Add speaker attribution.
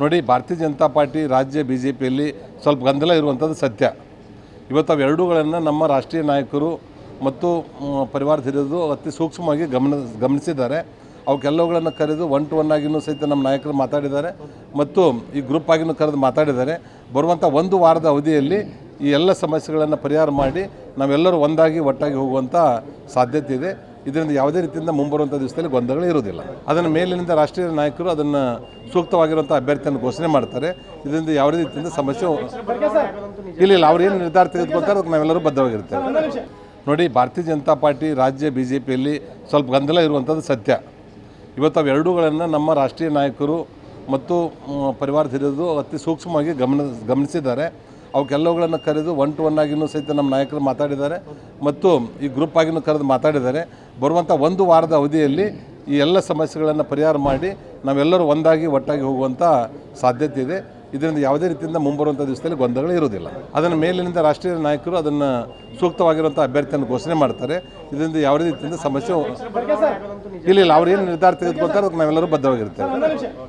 Speaker 1: ನೋಡಿ, ಭಾರತೀಯ ಜನತಾ ಪಾರ್ಟಿ ರಾಜ್ಯ B J ಪಿಯಲ್ಲಿ ಸ್ವಲ್ಪ ಗೊಂದಲ ಇರುವಂಥದ್ದು ಸತ್ಯ. ಇವತ್ತು ಅವೆರಡುಗಳನ್ನು ನಮ್ಮ ರಾಷ್ಟ್ರೀಯ ನಾಯಕರು ಮತ್ತು ಪರಿವಾರ ಹಿರಿಯರು ಅತಿ ಸೂಕ್ಷ್ಮವಾಗಿ ಗಮನ, ಗಮನಿಸಿದ್ದಾರೆ. ಅವಕ್ಕೆಲ್ಲವುಗಳನ್ನು ಕರೆದು ಒನ್ ಟು ಒನ್ ಆಗಿನೂ ಸಹಿತ ನಮ್ಮ ನಾಯಕರು ಮಾತಾಡಿದ್ದಾರೆ. ಮತ್ತು ಈ ಗ್ರೂಪ್ ಆಗಿನೂ ಕರೆದು ಮಾತಾಡಿದ್ದಾರೆ. ಬರುವಂಥ ಒಂದು ವಾರದ ಅವಧಿಯಲ್ಲಿ ಈ ಎಲ್ಲ ಸಮಸ್ಯೆಗಳನ್ನು ಪರಿಹಾರ ಮಾಡಿ ನಾವೆಲ್ಲರೂ ಒಂದಾಗಿ, ಒಟ್ಟಾಗಿ ಹೋಗುವಂಥ ಸಾಧ್ಯತೆ ಇದೆ. ಇದರಿಂದ ಯಾವುದೇ ರೀತಿಯಿಂದ ಮುಂಬರುವಂಥ ದಿವಸದಲ್ಲಿ ಗೊಂದಲಗಳು ಇರುವುದಿಲ್ಲ. ಅದನ್ನು ಮೇಲಿನಿಂದ ರಾಷ್ಟ್ರೀಯ ನಾಯಕರು ಅದನ್ನು ಸೂಕ್ತವಾಗಿರುವಂಥ ಅಭ್ಯರ್ಥಿಯನ್ನು ಘೋಷಣೆ ಮಾಡ್ತಾರೆ. ಇದರಿಂದ ಯಾವುದೇ ರೀತಿಯಿಂದ ಸಮಸ್ಯೆ ಇಲ್ಲ ಇಲ್ಲ, ಅವ್ರು ಏನು ನಿರ್ಧಾರ ತೆಗೆದುಕೊಳ್ತಾರೆ ಅದಕ್ಕೆ ನಾವೆಲ್ಲರೂ ಬದ್ಧವಾಗಿರ್ತೇವೆ ನೋಡಿ, ಭಾರತೀಯ ಜನತಾ ಪಾರ್ಟಿ ರಾಜ್ಯ ಬಿ ಜೆ ಪಿಯಲ್ಲಿ ಸ್ವಲ್ಪ ಗೊಂದಲ ಇರುವಂಥದ್ದು ಸತ್ಯ. ಇವತ್ತು ಅವೆರಡೂಗಳನ್ನು ನಮ್ಮ ರಾಷ್ಟ್ರೀಯ ನಾಯಕರು ಮತ್ತು ಪರಿವಾರ ಹಿರಿಯರು ಅತಿ ಸೂಕ್ಷ್ಮವಾಗಿ ಗಮನ, ಗಮನಿಸಿದ್ದಾರೆ. ಅವಕ್ಕೆಲ್ಲವುಗಳನ್ನು ಕರೆದು ಒನ್ ಟು ಒನ್ ಆಗಿನೂ ಸಹಿತ ನಮ್ಮ ನಾಯಕರು ಮಾತಾಡಿದ್ದಾರೆ. ಮತ್ತು ಈ ಗ್ರೂಪ್ ಆಗಿನೂ ಕರೆದು ಮಾತಾಡಿದ್ದಾರೆ. ಬರುವಂಥ ಒಂದು ವಾರದ ಅವಧಿಯಲ್ಲಿ ಈ ಎಲ್ಲ ಸಮಸ್ಯೆಗಳನ್ನು ಪರಿಹಾರ ಮಾಡಿ ನಾವೆಲ್ಲರೂ ಒಂದಾಗಿ ಒಟ್ಟಾಗಿ ಹೋಗುವಂಥ ಸಾಧ್ಯತೆ ಇದೆ. ಇದರಿಂದ ಯಾವುದೇ ರೀತಿಯಿಂದ ಮುಂಬರುವಂಥ ದಿವಸದಲ್ಲಿ ಗೊಂದಲಗಳು ಇರುವುದಿಲ್ಲ. ಅದನ್ನು ಮೇಲಿನಿಂದ ರಾಷ್ಟ್ರೀಯ ನಾಯಕರು ಅದನ್ನು ಸೂಕ್ತವಾಗಿರುವಂಥ ಅಭ್ಯರ್ಥಿಯನ್ನು ಘೋಷಣೆ ಮಾಡ್ತಾರೆ. ಇದರಿಂದ ಯಾವುದೇ ರೀತಿಯಿಂದ ಸಮಸ್ಯೆ ಇಲ್ಲ ಇಲ್ಲ ಅವ್ರು ಏನು ನಿರ್ಧಾರ ತೆಗೆದುಕೊಳ್ತಾರೆ ಅದಕ್ಕೆ ನಾವೆಲ್ಲರೂ ಬದ್ಧವಾಗಿರ್ತೇವೆ.